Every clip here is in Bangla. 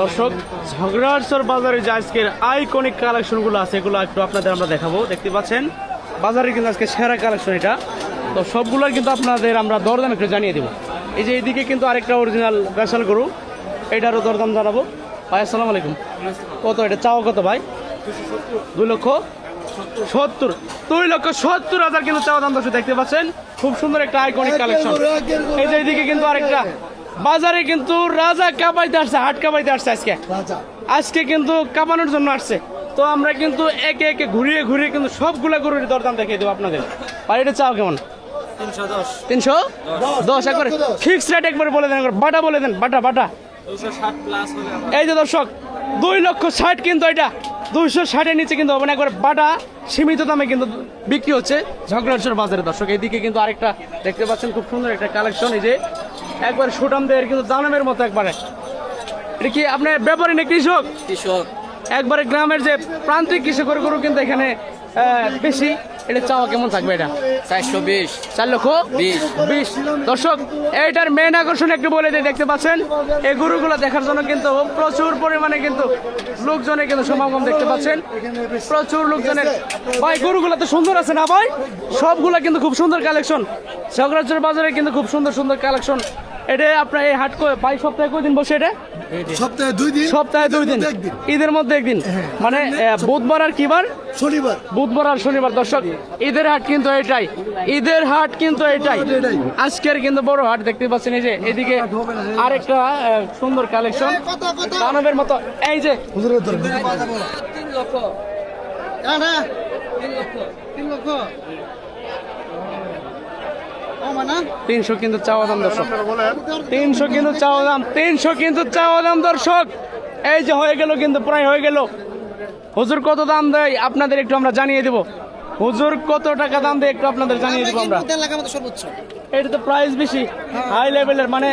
দর্শক ঝগড়ারচর বাজারে যে আজকের আইকনিক কালেকশনগুলো আছে এগুলো একটু আপনাদের আমরা দেখাবো। দেখতে পাচ্ছেন বাজারে কিন্তু আজকে সেরা কালেকশন এটা। তো সবগুলোর কিন্তু আপনাদের আমরা দরদাম একটু জানিয়ে দেবো। এই যে এইদিকে কিন্তু আরেকটা অরিজিনাল স্পেশাল গরু এটারও দরদাম জানাব। ভাই আসসালামু আলাইকুম। কত এটা? চাও কত ভাই? দুই লক্ষ সত্তর। দুই লক্ষ সত্তর হাজার কিন্তু চাওয়া দাম দর্শক দেখতে পাচ্ছেন। খুব সুন্দর একটা আইকনিক কালেকশন এই যে এইদিকে কিন্তু আরেকটা বাজারে কিন্তু রাজা কাবাইতে আসছে হাট কাবাইতে আসছে আজকে। আজকে কিন্তু কাবানোর জন্য আসছে। তো আমরা কিন্তু একে একে ঘুরিয়ে ঘুরিয়ে কিন্তু সবগুলা গরুর দরদাম দেখিয়ে দেবো আপনাদের। আর এটা চাও কেমন? তিনশো দশ। একবারে ফিক্স রেট একবারে বলে দেন একবার। বাটা বলে দেন বাটা বাটা। এই যে দর্শক দুই লক্ষ ষাট কিন্তু এটা। দুইশো ষাটের নিচে কিন্তু হবে না। একবার বাটা। সীমিত দামে কিন্তু বিক্রি হচ্ছে ঝগড়ারচর বাজারে দর্শক। এইদিকে কিন্তু আরেকটা দেখতে পাচ্ছেন খুব সুন্দর একটা কালেকশন এই যে একবার সুটাম দেয়ের কিন্তু দানামের মতো একবারে। এটা কি আপনার ব্যাপারী না কৃষক? কৃষক। একবারে গ্রামের যে প্রান্তিক কৃষকের গরু কিন্তু এখানে বেশি। এটা চাওয়া কেমন থাকবে এটা? চারশো বিশ। চার লক্ষ বিশ। বিশ। দর্শক এটার মেন আকর্ষণ একটু বলে দিই দেখতে পাচ্ছেন? এই গরুগুলো দেখার জন্য কিন্তু প্রচুর পরিমাণে কিন্তু লোকজনের কিন্তু সমাগম দেখতে পাচ্ছেন। প্রচুর লোকজনের। ভাই গরুগুলো তো সুন্দর আছে না ভাই? সবগুলা কিন্তু খুব সুন্দর কালেকশন। ঝগড়াচর বাজারে কিন্তু খুব সুন্দর সুন্দর কালেকশন। এটা আপনার এই হাট করে ভাই সপ্তাহে কয়দিন বসে এটা? সপ্তাহে দুই দিন সপ্তাহে দুই দিন? ঈদের মধ্যে একদিন? মানে বুধবার আর কি বার শনিবার। বুধবার আর শনিবার দর্শক ঈদের হাট কিন্তু এটাই। ঈদের হাট কিন্তু এটাই। আজকের কিন্তু বড় হাট দেখতে পাচ্ছেন এই যে এদিকে আরেকটা আহ, সুন্দর কালেকশন। দানবের মতো এই যে। তিন লক্ষ। তিন লক্ষ। তিনশো কিন্তু চাওয়া দাম দর্শক। তিনশো কিন্তু চাওয়া দাম তিনশো কিন্তু চাওয়া দাম দর্শক। এই যে হয়ে গেল কিন্তু প্রায় হয়ে গেল। হুজুর কত দাম দেয় আপনাদের একটু আমরা জানিয়ে দেব। হুজুর কত টাকা দাম দেয় একটু আপনাদের জানিয়ে দেবো আমরা। এটা তো প্রাইস বেশি হাই লেভেলের মানে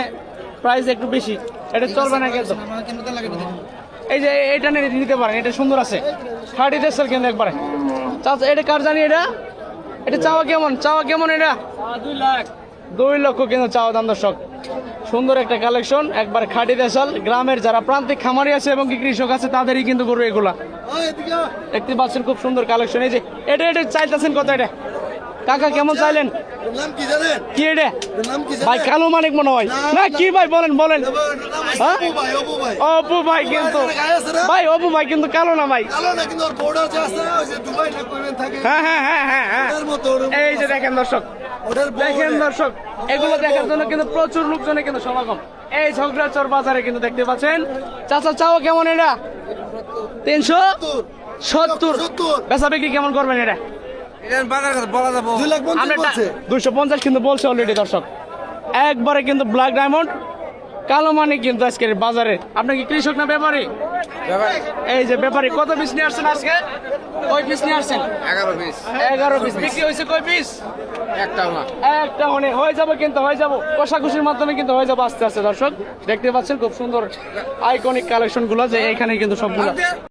প্রাইস একটু বেশি। এটা চলবে না কিন্তু। এই যে এটা নিয়ে নিতে পারেন এটা সুন্দর আছে। থার্টি দেড়শোর কিন্তু একবারে। চাচা এটা কার জানি এটা? এটা চাওয়া কেমন? চাওয়া কেমন এটা? দুই লাখ। দুই লক্ষ কিন্তু চাওয়া দাম দর্শক। সুন্দর একটা কালেকশন একবার খাটি দেশাল। গ্রামের যারা প্রান্তিক খামারি আছে এবং কি কৃষক আছে তাদেরই কিন্তু গরু এগুলা। দেখতে পাচ্ছেন খুব সুন্দর কালেকশন এই যে এটা এটা চাইতেছেন কত এটা? কাকা কেমন চাইলেন? কি এটা? ভাই কালো মানিক মনে হয়। না কি ভাই বলেন বলেন। হ্যাঁ? অপু ভাই কিন্তু ভাই অপু ভাই কিন্তু কালো না ভাই। হ্যাঁ হ্যাঁ হ্যাঁ হ্যাঁ হ্যাঁ। এই যে দেখেন দর্শক দেখেন দর্শক এগুলো দেখার জন্য কিন্তু প্রচুর লোকজনে কিন্তু সমাগম। এই ঝগড়াচর বাজারে কিন্তু দেখতে পাচ্ছেন। চাচা চাও কেমন এটা? তিনশো? সত্তর। সত্তর। বেচা বিক্রি কেমন করবেন এটা? পঞ্চাশ দুইশো পঞ্চাশ কিন্তু বলছে অলরেডি দর্শক। একবারে কিন্তু ব্ল্যাক ডায়মন্ড কালো মানে কিন্তু আজকের বাজারে। আপনি কি কৃষক না ব্যাপারী? এই যে ব্যাপারী কত পিস নিয়ে আসছেন আজকে? কয় পিস নিয়ে আসছেন? এগারো পিস এগারো পিস বিক্রি হয়েছে কয় পিস একটা একটা মানে হয়ে যাবে কিন্তু হয়ে যাব। কষাকষির মাধ্যমে কিন্তু হয়ে যাব আস্তে আস্তে দর্শক। দেখতে পাচ্ছেন খুব সুন্দর আইকনিক কালেকশনগুলো যে এখানে কিন্তু সবগুলো।